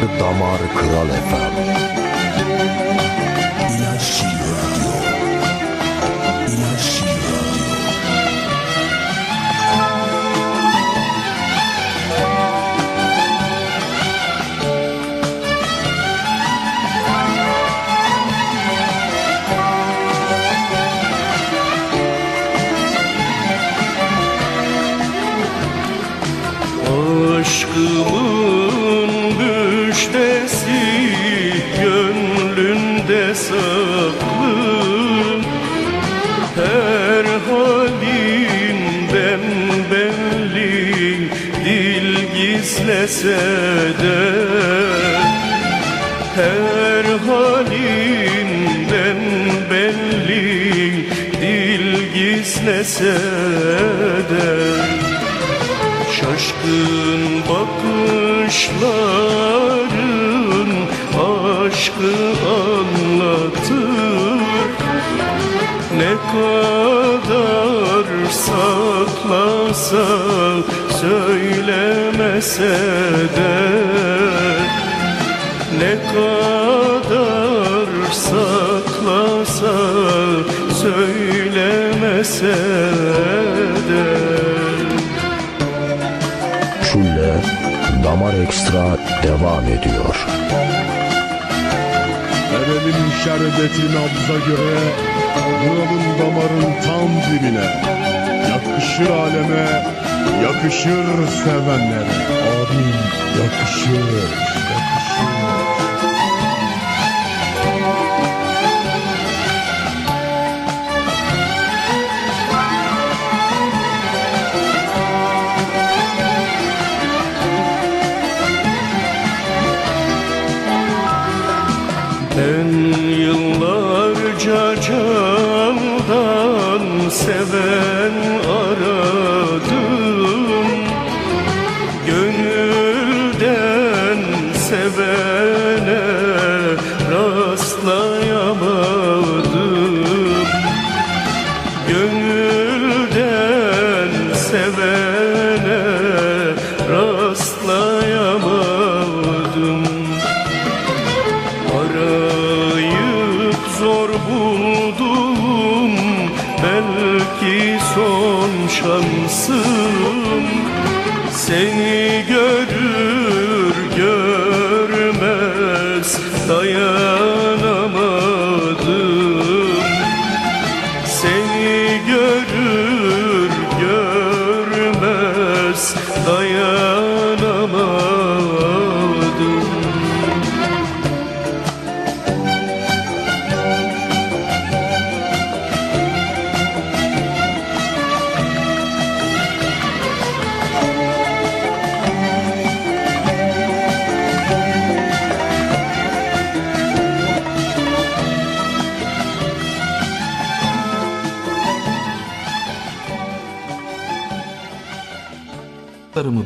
Damar Kral FM İlaççı Radyo. İlaççı Radyo. Aşkımın saklı Her halinden belli dil gizlese de. Her halinden belli dil gizlese de. Şaşkın bakışların aşkı anlatır Ne kadar saklasa söylemese de Ne kadar saklasa söylemese de Çulle Damar Ekstra devam ediyor. Verelim şerbeti nabza göre Vuralım damarın tam dibine Yakışır aleme Yakışır sevenlere. Yakışır Yakışır Ben yıllarca candan seven aradım. Gönülden sevene zor buldum. Belki son şansım. Seni görür görmez dayanamadım tarımı